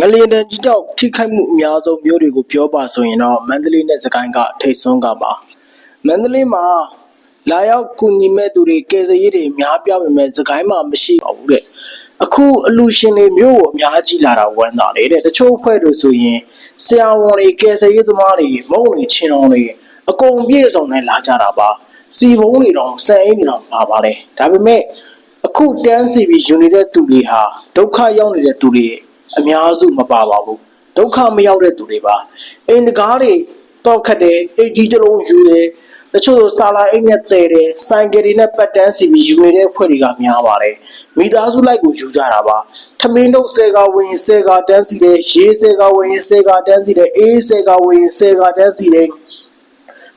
ငလျင်တန်ကြီးတော့ထိခိုက်မှုအများဆုံးမျိုးတွေကိုပြောပါဆိုရင်တော့မန္တလေးနဲ့စကိုင်းကထိတ်ဆုံးကပါမန္တလေးမှာလာရောက်ကူညီမဲ့သူတွေကယ်ဆယ်ရေးတွေအများပြပေမဲ့စကိုင်းမှာမရှိပါဘူးတဲ့အခုအလူရှင်တွေမျိုးကိုအများကြီးလာတာဝမ်းသာတယ်တဲ့တချို့အဖွဲ့တို့ဆိုရင်ဆရာဝန်တွေကယ်ဆယ်ရေးသမားတွေမုံတွေချင်းတော်တွေအကုန်ပြည့်စုံနေလာကြတာပါစီဘုံတွေတော့စံအိမ်တွေတော့ပါပါတယ်ဒါပေမဲ့အခုတန်းစီပြီးယူနေတဲ့သူတွေဟာဒုက္ခရောက်နေတဲ့သူတွေ အများစုမပါပါဘူးဒုက္ခမရောက်တဲ့သူတွေပါအိမ်တကားတွေတော့ခတ်တယ်အိတ်ကြီးတစ်လုံးယူတယ်တချို့စာလာအိတ်နဲ့တဲတယ်ဆိုင်ကယ်တွေနဲ့ပတ်တန်းစီပြီးယူနေတဲ့ဖွဲ့တွေကများပါတယ်မိသားစုလိုက်ကိုယူကြတာပါထမင်းတို့ဆယ်ကဝင်ဆယ်ကတန်းစီတယ်ရေးဆယ်ကဝင်ဆယ်ကတန်းစီတယ်အေးဆယ်ကဝင်ဆယ်ကတန်းစီတယ်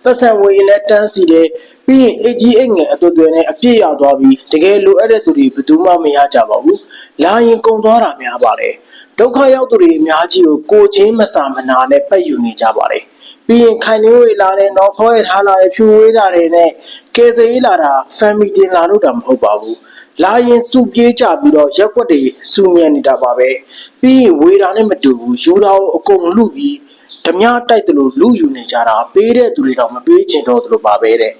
ပတ်စံဝင်ရင်လည်းတန်းစီတယ်ပြီးရင်အကြီးအိတ်ငယ်အတူတူနဲ့အပြည့်ရသွားပြီးတကယ်လိုအပ်တဲ့သူတွေဘယ်သူမှမရကြပါဘူးလာရင်ကုန်သွားတာများပါတယ် ဒုက္ခရောက်သူတွေအများကြီးကိုကိုချင်းမစာမနာနဲ့ပတ်ယူနေကြပါတယ်ပြီးရင်ခိုင်နေဝေးလာတဲ့နောက်ခေါ်ရထားလာတဲ့ဖြူဝေးတာတွေနဲ့ကယ်ဆယ်ရေးလာတာ family တင်လာလို့တာမဟုတ်ပါဘူးလာရင်စုပြေးကြပြီးတော့ရက်ွက်တွေစုမြဲနေတာပါပဲပြီးရင်ဝေးတာနဲ့မတူဘူးယူတာကိုအကုန်လူပြီးဓမြတိုက်တယ်လို့လူယူနေကြတာပေးတဲ့သူတွေတော့မပေးချင်တော့တယ်လို့ပါပဲတဲ့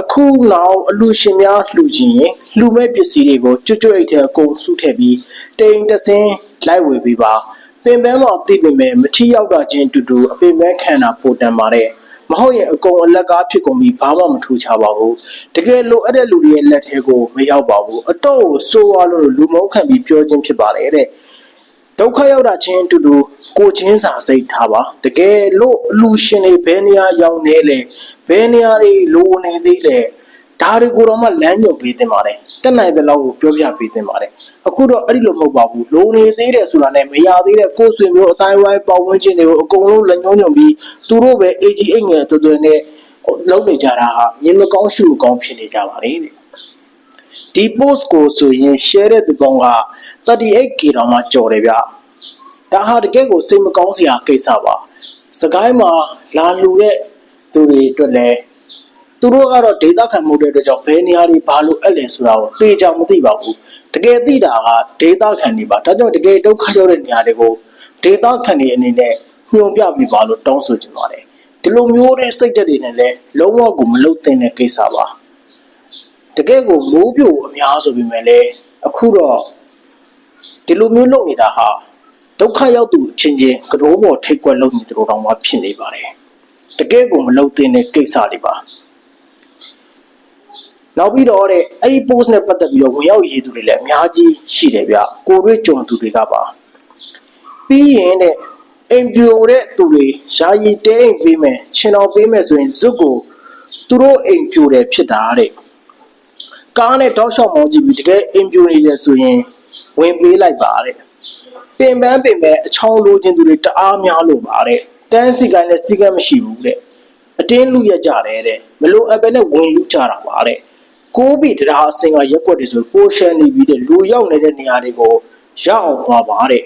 အခုနောက်အလူရှင်များလှူခြင်းရင်လှူမဲ့ပစ္စည်းတွေကိုကျွတ်ကျွတ်အိတ်ထဲအကုန်စုထည့်ပြီးတိမ်တစင်းလိုက်ဝေပေးပါပင်ပန်းမှာသိပေမဲ့မထီရောက်တာချင်းတူတူအပင်ပန်းခံတာပိုတန်ပါတယ်မဟုတ်ရင်အကုန်အလက်ကားဖြစ်ကုန်ပြီးဘာမှမထူချပါဘူးတကယ်လိုအပ်တဲ့လူတွေရဲ့လက်ထဲကိုမရောက်ပါဘူးအတော့ကိုစိုးရလို့လူမုန်းခံပြီးပြောခြင်းဖြစ်ပါတယ်တဲ့ဒုက္ခရောက်တာချင်းအတူတူကိုချင်းစာစိတ်ထားပါတကယ်လို့အလူရှင်တွေဘယ်နေရာရောက်နေလဲ ဘယ်နေရာတွေလိုနေသေးလဲဒါတွေကိုတော့မှလမ်းညွှန်ပေးတင်ပါတယ်တက်နိုင်တဲ့လောက်ကိုပြောပြပေးတင်ပါတယ်အခုတော့အဲ့ဒီလိုမဟုတ်ပါဘူးလိုနေသေးတယ်ဆိုတာနဲ့မရသေးတဲ့ကိုယ်ဆွေမျိုးအတိုင်းဝိုင်းပတ်ဝန်းကျင်တွေကိုအကုန်လုံးလက်ညှိုးညွှန်ပြီးသူတို့ပဲ AG အိတ်ငယ်တော်တော်နဲ့လုံးနေကြတာဟာမြင်မကောင်းရှုကောင်းဖြစ်နေကြပါလေတဲ့ဒီ post ကိုဆိုရင် share တဲ့သူပေါင်းက 38k တောင်မှကျော်တယ်ဗျဒါဟာတကယ်ကိုစိတ်မကောင်းစရာကိစ္စပါစကိုင်းမှာလာလူတဲ့ သူတွေအတွက်လည်းသူတို့ကတော့ဒေတာခံမှုတဲ့အတွက်ကြောင့်ဘယ်နေရာတွေဘာလို့အဲ့လဲဆိုတာကိုသိကြမသိပါဘူးတကယ်သိတာကဒေတာခံတွေပါဒါကြောင့်တကယ်ဒုက္ခရောက်တဲ့နေရာတွေကိုဒေတာခံတွေအနေနဲ့ညွှန်ပြပြီးပါလို့တောင်းဆိုချင်ပါတယ်ဒီလိုမျိုးတဲ့စိတ်ဓာတ်တွေနဲ့လည်းလုံးဝကိုမလုတ်သင့်တဲ့ကိစ္စပါတကယ်ကိုမိုးပြိုအများဆိုပေမဲ့လည်းအခုတော့ဒီလိုမျိုးလုပ်နေတာဟာဒုက္ခရောက်သူအချင်းချင်းကတိုးပေါ်ထိတ်ကွက်လုပ်နေတယ်လို့တော့မှဖြစ်နေပါတယ် တကယ်ကိုမလုပ်သင့်တဲ့ကိစ္စတွေပါနောက်ပြီးတော့တဲ့အဲ့ဒီ post နဲ့ပတ်သက်ပြီးတော့ဝင်ရောက်ရေးသူတွေလည်းအများကြီးရှိတယ်ဗျကိုရွေးကြုံသူတွေကပါပြီးရင်တဲ့အိမ်ပြိုတဲ့သူတွေယာယီတဲအိမ်ပေးမယ်ခြင်တော်ပေးမယ်ဆိုရင်ဇွတ်ကိုသူတို့အိမ်ပြိုတယ်ဖြစ်တာတဲ့ကားနဲ့တောက်လျှောက်မောင်းကြည့်ပြီးတကယ်အင်ပြူနေတယ်ဆိုရင်ဝင်ပေးလိုက်ပါတဲ့ပင်ပန်းပင်ပဲအချောင်းလိုချင်သူတွေတအားများလို့ပါတဲ့ တန်းစီကိုင်းနဲ့စီကမ်းမရှိဘူးတဲ့အတင်းလူရက်ကြတယ်တဲ့မလို့အပ်ပဲနဲ့ဝင်လူကြတာပါတဲ့ကိုးပြီးတရားအစင်ကရက်ွက်တယ်ဆိုပိုရှန်နေပြီးတဲ့လူရောက်နေတဲ့နေရာတွေကိုရောက်အောင်သွားပါတဲ့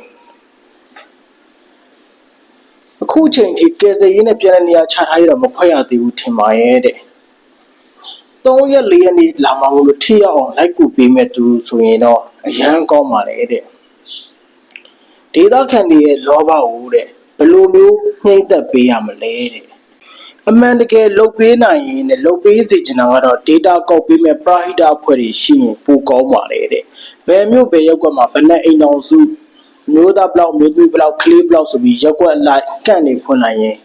အခုချိန်ထိကယ်ဆယ်ရေးနဲ့ပြန်တဲ့နေရာချထားရတော့မခွက်ရသေးဘူးထင်ပါရဲ့တဲ့3ရက်4ရက်နေလာမှမလို့ထိရအောင်လိုက်ကူပေးမဲ့သူဆိုရင်တော့အရန်ကောင်းပါလေတဲ့ဒေသခံတွေရဲ့လောဘကိုတဲ့ဘ ယ်လိုမျိုးနှိမ့်သက်ပေးရမလဲတဲ့အမှန်တကယ်လုတ်ပေးနိုင်ရင်လည်းလုတ်ပေးစေချင်တာကတော့ data ကောက်ပေးမဲ့ private အဖွဲ့တွေရှိရင်ပိုကောင်းပါလေတဲ့ဘယ်မျိုးပဲရက်ကွက်မှာဘယ်နဲ့အိမ်တော်စုမျိုးသားဘလောက်မျိုးသမီးဘလောက်ကလေးဘလောက်ဆိုပြီးရက်ကွက်လိုက်ကန့်နေဖွင့်လိုက်ရင်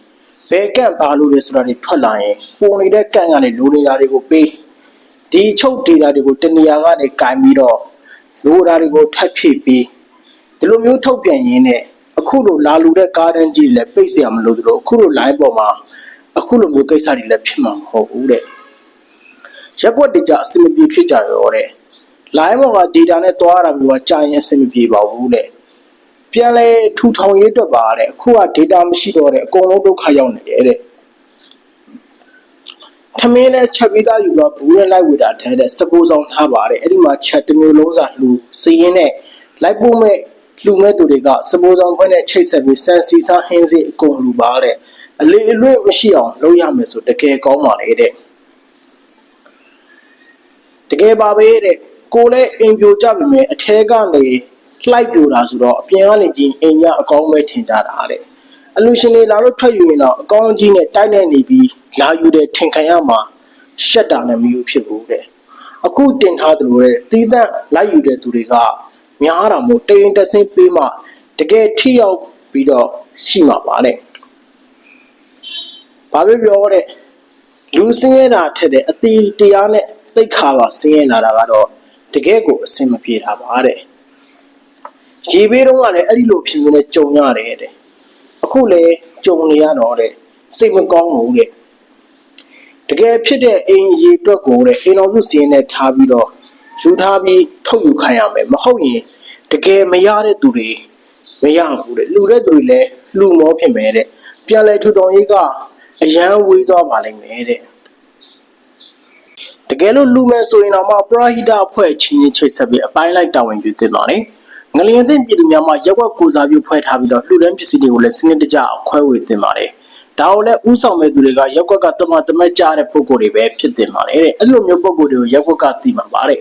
ဘယ်ကန့်ပါလို့လဲဆိုတာတွေထွက်လာရင်ပုံနေတဲ့ကန့်ကနေလိုနေတာတွေကိုပေးဒီချုပ် data တွေကိုတနေရာကနေကင်ပြီးတော့လိုတာတွေကိုထပ်ဖြည့်ပြီးဒီလိုမျိုးထုတ်ပြန်ရင်းနဲ့ အခုလိုလာလူတဲ့ကားတန်းကြီးတွေလည်းပိတ်เสียမလို့တို့အခုလို line ပေါ်မှာအခုလိုမျိုးကိစ္စတွေလည်းဖြစ်မှာမဟုတ်ဘူးတဲ့ရက်ွက်တွေကြအဆင်မပြေဖြစ်ကြရောတဲ့ line ပေါ်က data နဲ့တွားတာမျိုးကကြာရင်အဆင်မပြေပါဘူးတဲ့ ပြန်လဲထူထောင်ရေးအတွက်ပါတဲ့အခုက data မရှိတော့တဲ့အကုန်လုံးဒုက္ခရောက်နေတယ်တဲ့ထမင်းနဲ့ချက်ပြီးသားယူတော့ဘူးနဲ့လိုက်ဝေတာထဲတဲ့စပိုးဆောင်ထားပါတယ်အဲ့ဒီမှာချက်တစ်မျိုးလုံးစာလှူစည်ရင်းနဲ့လိုက်ပို့မဲ့ လှူမဲ့သူတွေကစပိုးဆောင်ခွဲနဲ့ချိတ်ဆက်ပြီးစန်စီစားဟင်းစီအကုန်လှူပါတဲ့အလေးအလွတ်မရှိအောင်လုပ်ရမယ်ဆိုတကယ်ကောင်းပါလေတဲ့တကယ်ပါပဲတဲ့ကိုလည်းအင်ပြိုကြပြီမယ်အထဲကနေလှိုက်ပြိုတာဆိုတော့အပြင်ကနေကြည့်အိမ်ကအကောင်းပဲထင်ကြတာတဲ့အလူရှင်တွေလာလို့ထွက်ယူရင်တော့အကောင်းကြီးနဲ့တိုက်နေနေပြီးလာယူတယ်ထင်ခံရမှာရှက်တာနဲ့မယူဖြစ်ဘူးတဲ့အခုတင်ထားသလိုတဲ့တီးသန့်လိုက်ယူတဲ့သူတွေက များတာမို့တရင်တဆင်းပေးမှတကယ်ထိရောက်ပြီးတော့ရှိမှာပါတဲ့ဘာပဲပြောတဲ့လူစင်းရတာထက်တဲ့အတီတရားနဲ့သိခါပါစင်းရလာတာကတော့တကယ်ကိုအဆင်မပြေတာပါတဲ့ရေဘေးတုန်းကလည်းအဲ့ဒီလိုဖြစ်နေကြုံရတယ်တဲ့အခုလည်းကြုံနေရတော့တဲ့စိတ်မကောင်းဘူးတဲ့တကယ်ဖြစ်တဲ့အိမ်ရေအတွက်ကိုတဲ့အိမ်တော်စုစင်းနဲ့ထားပြီးတော့ ယူထားပြီးထုတ်ယူခံရမယ်မဟုတ်ရင်တကယ်မရတဲ့သူတွေမရဘူးတဲ့လူတဲ့သူတွေလည်းလူမောဖြစ်မယ်တဲ့ပြန်လဲထူထောင်ရေးကအရန်ဝေးသွားပါလိမ့်မယ်တဲ့တကယ်လို့လူမဲ့ဆိုရင်တော့မှပရဟိတအဖွဲ့ချင်းချင်းချိတ်ဆက်ပြီးအပိုင်းလိုက်တာဝန်ယူသင့်ပါတယ်ငလျင်သင့်ပြည်သူများမှရက်ွက်ကိုစားပြုဖွဲ့ထားပြီးတော့လှူဒန်းပစ္စည်းတွေကိုလည်းစနစ်တကျခွဲဝေသင့်ပါတယ်ဒါကိုလည်းဥဆောင်မဲ့သူတွေကရက်ွက်ကတမတမတ်ကြတဲ့ပုံကိုယ်တွေပဲဖြစ်တင်ပါတယ်တဲ့အဲ့လိုမျိုးပုံကိုယ်တွေကိုရက်ွက်ကသိမှာပါတယ်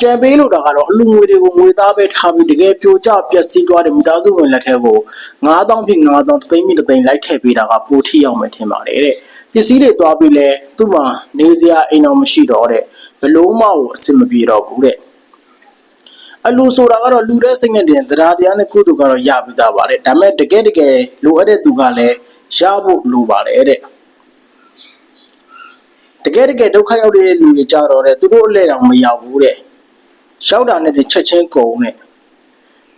ကြံပေးလို့တော့ကတော့အလူငွေတွေကိုငွေသားပဲထားပြီးတကယ်ပြိုကျပျက်စီးသွားတဲ့မိသားစုဝင်လက်ထဲကို9000ဖြစ်9000သိန်းမိသိန်းလိုက်ထည့်ပေးတာကပိုထိရောက်မယ်ထင်ပါတယ်တဲ့ပစ္စည်းတွေသွားပြီးလဲသူ့မှာနေစရာအိမ်တော်မရှိတော့တဲ့ဘလို့မှကိုအဆင်မပြေတော့ဘူးတဲ့အလူဆိုတာကတော့လူတဲ့စိတ်နဲ့တင်တရားတရားနဲ့ကုသိုလ်ကတော့ရပြီးသားပါတယ်ဒါပေမဲ့တကယ်တကယ်လိုအပ်တဲ့သူကလည်းရဖို့လိုပါတယ်တဲ့တကယ်တကယ်ဒုက္ခရောက်တဲ့လူတွေကြတော့တဲ့သူတို့အလဲတောင်မရောက်ဘူးတဲ့ ရောက်တာနဲ့ချက်ချင်းကုန်တဲ့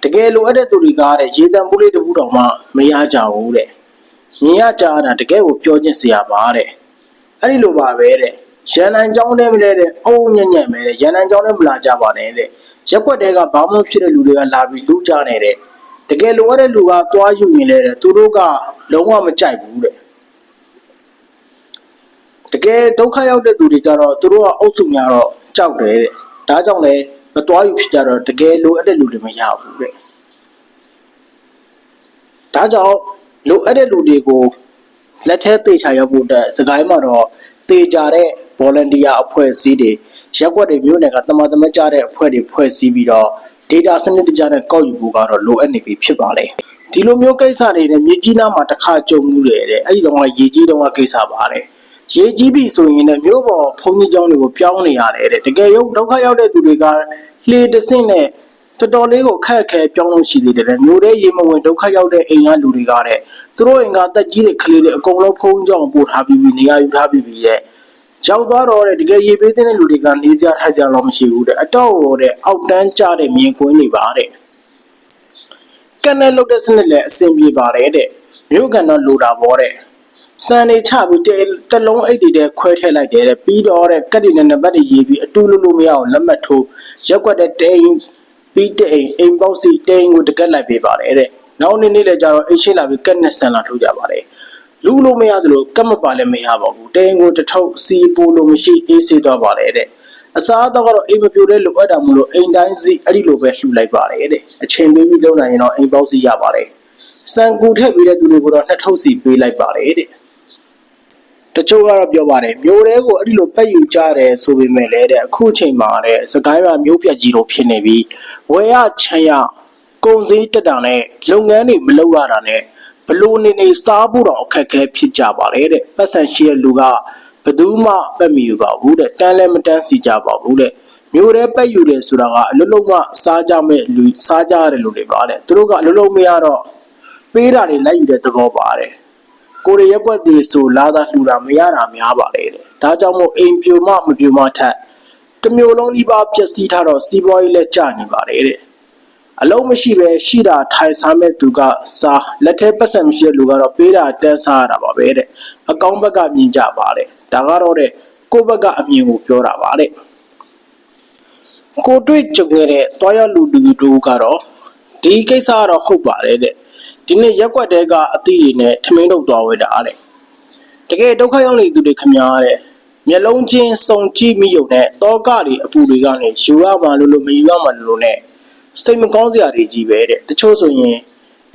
တကယ်လိုအပ်တဲ့သူတွေကတဲ့ရေတံပိုးလေးတစ်ခုတောင်မှမရကြဘူးတဲ့မြင်ရကြတာတကယ်ကိုပြောချင်းစရာပါတဲ့အဲ့ဒီလိုပါပဲတဲ့ရန်နံကြောင်းထဲမလဲတဲ့အုံညံ့ညံ့ပဲတဲ့ရန်နံကြောင်းထဲမလာကြပါနဲ့တဲ့ရက်ွက်တဲကဘာမှဖြစ်တဲ့လူတွေကလာပြီးလူကြနေတဲ့တကယ်လိုအပ်တဲ့လူကသွားယူရင်လည်းသူတို့ကလုံးဝမကြိုက်ဘူးတဲ့တကယ်ဒုက္ခရောက်တဲ့သူတွေကြတော့သူတို့ကအုပ်စုများတော့ကြောက်တယ်တဲ့ဒါကြောင့်လည်း မသွားယူဖြစ်ကြတော့တကယ်လိုအပ်တဲ့လူတွေမရဘူးတဲ့ဒါကြောင့်လိုအပ်တဲ့လူတွေကိုလက်ထဲသေချာရောက်ဖို့အတွက်စကိုင်းမှာတော့သေချာတဲ့ volunteer အဖွဲ့အစည်းတွေရက်ွက်တွေမျိုးနယ်ကတမတမကြတဲ့အဖွဲ့တွေဖွဲ့စည်းပြီးတော့ data စနစ်တကျနဲ့ကောက်ယူဖို့ကတော့လိုအပ်နေပြီဖြစ်ပါလေဒီလိုမျိုးကိစ္စတွေနဲ့မြေကြီးနားမှာတစ်ခါကြုံမှုတွေတဲ့အဲ့ဒီတော့ကရေကြီးတော့ကကိစ္စပါတယ် ရေကြီးပြီဆိုရင်လည်းမြို့ပေါ်ဘုံကြီးကျောင်းတွေကိုပြောင်းနေရတယ်တဲ့တကယ်ရုပ်ဒုက္ခရောက်တဲ့သူတွေကလှေတဆင့်နဲ့တော်တော်လေးကိုခက်ခဲပြောင်းလို့ရှိသေးတယ်မြို့ထဲရေမဝင်ဒုက္ခရောက်တဲ့အိမ်ကလူတွေကတဲ့သူတို့အိမ်ကတက်ကြီးတဲ့ကလေးတွေအကုန်လုံးဖုံးကြောင်ပို့ထားပြီးပြီးနေရာယူထားပြီးပြီးရဲ့ရောက်သွားတော့တဲ့တကယ်ရေပေးတဲ့လူတွေကနေကြထိုက်ကြတော့မရှိဘူးတဲ့အတော့ဟောတဲ့အောက်တန်းကြတဲ့မြင်ကွင်းတွေပါတဲ့ကန်နဲ့လုတ်တဲ့စနစ်လည်းအဆင်ပြေပါတယ်တဲ့မြို့ကန်တော့လိုတာပေါ့တဲ့ စံနေချပြီးတလုံးအိတ်တွေခွဲထည့်လိုက်တယ်တဲ့ပြီးတော့တဲ့ကက်တွေနဲ့နံပါတ်တွေရေးပြီးအတူလို့လို့မရအောင်လက်မှတ်ထိုးရက်ွက်တဲ့တိန်ပြီးတဲ့အိမ်အိမ်ပေါက်စီတိန်ကိုတကက်လိုက်ပေးပါတယ်တဲ့နောက်နေ့နေ့လည်းကြတော့အိတ်ရှင်းလာပြီးကက်နဲ့ဆန်လာထိုးကြပါတယ်လူလို့မရသလိုကတ်မပါလည်းမရပါဘူးတိန်ကိုတထုပ်စီပိုလို့မရှိအေးစေးတော့ပါတယ်တဲ့အစားအသောက်ကတော့အိမ်မပြိုတဲ့လိုအပ်တာမလို့အိမ်တိုင်းစီအဲ့ဒီလိုပဲလှူလိုက်ပါတယ်တဲ့အချိန်ပေးပြီးလုပ်နိုင်ရင်တော့အိမ်ပေါက်စီရပါတယ်စံကူထည့်ပြီးတဲ့သူတွေကိုတော့နှစ်ထုပ်စီပေးလိုက်ပါတယ်တဲ့ တချို့ကတော့ပြောပါတယ်မျိုးတဲကိုအဲ့ဒီလိုပက်ယူကြတယ်ဆိုပေမဲ့လည်းတဲ့အခုချိန်မှာတဲ့စကိုင်းမှာမျိုးပြက်ကြီးလိုဖြစ်နေပြီးဝယ်ရချမ်းရကုန်စည်တက်တာနဲ့လုပ်ငန်းတွေမလုပ်ရတာနဲ့ဘလို့နေနေစားဖို့တော့အခက်အခဲဖြစ်ကြပါတယ်တဲ့ပတ်စံရှိတဲ့လူကဘယ်သူမှပက်မယူပါဘူးတဲ့တန်းလည်းမတန်းစီကြပါဘူးတဲ့မျိုးရဲပက်ယူတယ်ဆိုတာကအလုံးလုံးမှစားကြမဲ့လူစားကြရတယ်လို့တွေပါတဲ့သူတို့ကအလုံးလုံးမရတော့ပေးတာတွေလိုက်ယူတဲ့သဘောပါတယ် ကိုရရက်ွက်တွေဆိုလာတာလှူတာမရတာများပါလေတဲ့ဒါကြောင့်မို့အိမ်ပြိုမှမပြိုမှထက်တမျိုးလုံးဒီပါပျက်စီးထားတော့စီးပွားရေးလည်းကျနေပါလေတဲ့အလုံးမရှိပဲရှိတာထိုင်စားမဲ့သူကစားလက်ထဲပတ်စံမရှိတဲ့လူကတော့ပေးတာတန်းစားရတာပါပဲတဲ့အကောင့်ဘက်ကမြင်ကြပါလေဒါကတော့တဲ့ကိုယ့်ဘက်ကအမြင်ကိုပြောတာပါတဲ့ကိုတွေ့ကြုံခဲ့တဲ့တွားရလူလူတို့ကတော့ဒီကိစ္စကတော့ဟုတ်ပါတယ်တဲ့ ဒီနေ့ရက်ွက်တဲကအသီးတွေနဲ့ထမင်းထုတ်သွားဝဲတာတဲ့တကယ်ဒုက္ခရောက်နေသူတွေခမားတဲ့မျက်လုံးချင်းစုံကြည့်မိုံနဲ့တောကတွေအပူတွေကနေယူရမှလို့လို့မယူရမှလို့လို့နဲ့စိတ်မကောင်းစရာတွေကြီးပဲတဲ့တချို့ဆိုရင်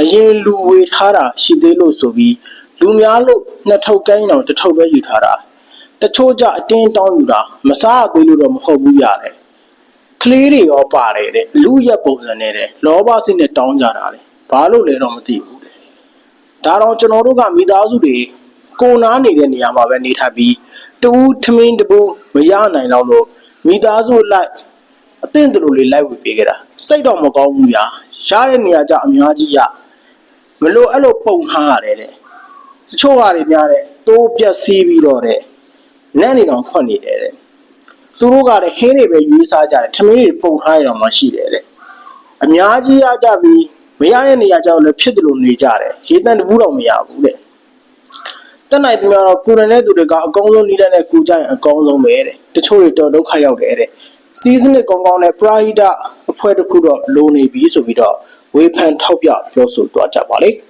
အရင်လူဝေထားတာရှိသေးလို့ဆိုပြီးလူများလို့နှစ်ထုပ်ကန်းအောင်တစ်ထုပ်ပဲယူထားတာတချို့ကြအတင်းတောင်းယူတာမစားသေးလို့တော့မဟုတ်ဘူးရတယ်ခကလေးတွေရောပါတယ်တဲ့လူရက်ပုံစံနဲ့တဲ့လောဘစိတ်နဲ့တောင်းကြတာလေ ဘာလို့လဲတော့မသိဘူးတဲ့ဒါတော့ကျွန်တော်တို့ကမိသားစုတွေကိုနားနေတဲ့နေရာမှာပဲနေထိုင်ပြီးတူးထမင်းတပူမရနိုင်တော့လို့မိသားစုလိုက်အသင့်တူလေးလိုက်ဝေပေးကြတာစိတ်တော့မကောင်းဘူးညာရတဲ့နေရာကြအများကြီးရမလို့အဲ့လိုပုံထားရတယ်တဲ့တချို့ဟာတွေများတဲ့တိုးပြက်စီးပြီးတော့တဲ့နန်းနေတော့ဖွက်နေတယ်တဲ့သူတို့ကလည်းဟင်းတွေပဲရွေးစားကြတယ်ထမင်းတွေပုံထားရတော့မှရှိတယ်တဲ့အများကြီးရကြပြီး မရတဲ့နေရာကြောက်လည်းဖြစ်တယ်လို့နေကြတယ်ရေတန်တပူးတော့မရဘူးတဲ့တက်နိုင်သူများတော့ကိုရတဲ့သူတွေကအကောင်းဆုံးနေတဲ့ကိုကြိုင်အကောင်းဆုံးပဲတဲ့တချို့တွေတော့ဒုက္ခရောက်တယ်တဲ့စီးစနစ်ကောင်းကောင်းနဲ့ပရာဟိတအဖွဲ့တစ်ခုတော့လိုနေပြီဆိုပြီးတော့ဝေဖန်ထောက်ပြပြောဆိုသွားကြပါလေ။